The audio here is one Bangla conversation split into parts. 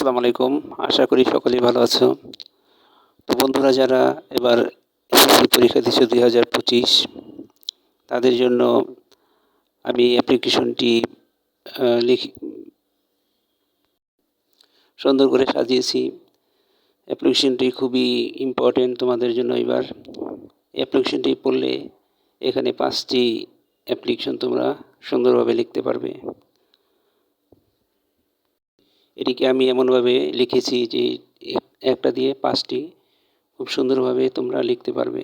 আসসালামু আলাইকুম। আশা করি সকলেই ভালো আছো। তো বন্ধুরা, যারা এবার এসএসসি পরীক্ষা দিচ্ছে দুই হাজার পঁচিশ, তাদের জন্য আমি অ্যাপ্লিকেশনটি লিখি, সুন্দর করে সাজিয়েছি। অ্যাপ্লিকেশনটি খুবই ইম্পর্টেন্ট তোমাদের জন্য এবার। অ্যাপ্লিকেশনটি পড়লে এখানে পাঁচটি অ্যাপ্লিকেশন তোমরা সুন্দরভাবে লিখতে পারবে। এটিকে আমি এমনভাবে লিখেছি যে একটা দিয়ে পাঁচটি খুব সুন্দরভাবে তোমরা লিখতে পারবে।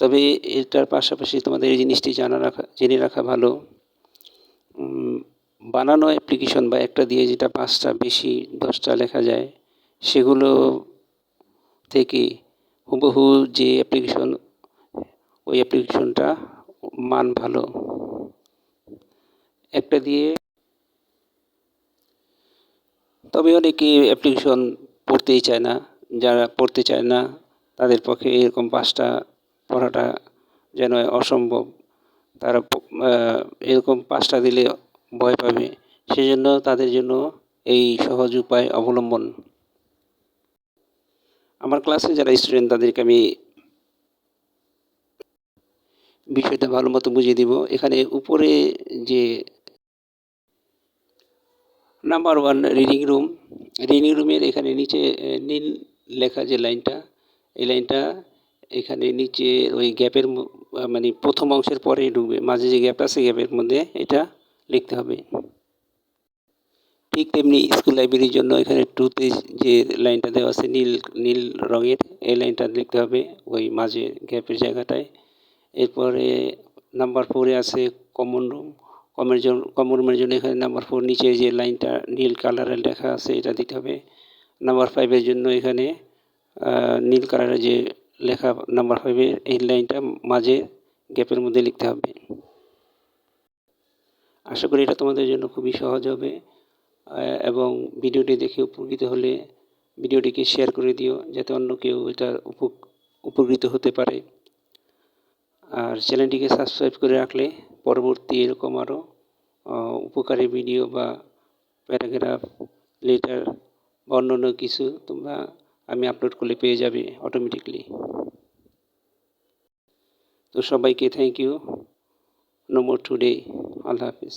তবে এটার পাশাপাশি তোমাদের এই জিনিসটি জানা রাখা, জেনে রাখা ভালো। বানানো অ্যাপ্লিকেশন বা একটা দিয়ে যেটা পাঁচটা বেশি, দশটা লেখা যায়, সেগুলো থেকে হুবহু যে অ্যাপ্লিকেশন ওই অ্যাপ্লিকেশনটা মান ভালো। একটা দিয়ে তবে অনেকে অ্যাপ্লিকেশন পড়তেই চায় না, যারা পড়তে চায় না, তাদের পক্ষে এরকম পাঁচটা পড়াটা যেন অসম্ভব। তারা এরকম পাঁচটা দিলে ভয় পাবে, সেজন্য তাদের জন্য এই সহজ উপায় অবলম্বন। আমার ক্লাসে যারা স্টুডেন্ট তাদেরকে আমি বিষয়টা ভালো মতো বুঝিয়ে দিব। এখানে উপরে যে number one reading room reading রুমের এখানে নিচে নীল লেখা যে লাইনটা, এই লাইনটা এখানে নিচে ওই গ্যাপের মানে প্রথম অংশের পরে ঢুকবে। মাঝে যে গ্যাপ আছে, গ্যাপের মধ্যে এটা লিখতে হবে। ঠিক তেমনি স্কুল লাইব্রেরির জন্য এখানে টুতে যে লাইনটা দেওয়া আছে, নীল নীল রঙের, এই লাইনটা লিখতে হবে ওই মাঝে গ্যাপের জায়গাটায়। এরপরে নাম্বার ফোরে আছে কমন রুম কমের জন্য কমন রুমের জন্য এখানে নাম্বার ফোর নিচে যে লাইনটা নীল কালারের লেখা আছে, এটা দিতে হবে। নাম্বার ফাইভের জন্য এখানে নীল কালারের যে লেখা নাম্বার ফাইভের এই লাইনটা মাঝে গ্যাপের মধ্যে লিখতে হবে। আশা করি এটা তোমাদের জন্য খুবই সহজ হবে। এবং ভিডিওটি দেখে উপকৃত হলে ভিডিওটিকে শেয়ার করে দিও, যাতে অন্য কেউ এটা উপকৃত হতে পারে। আর চ্যানেলটিকে সাবস্ক্রাইব করে রাখলে পরবর্তী এরকম আরও উপকারী ভিডিও বা প্যারাগ্রাফ, লেটার বা অন্যান্য কিছু তোমরা আমি আপলোড করলে পেয়ে যাবে অটোমেটিকলি তো সবাইকে thank you no more today Allah Hafiz.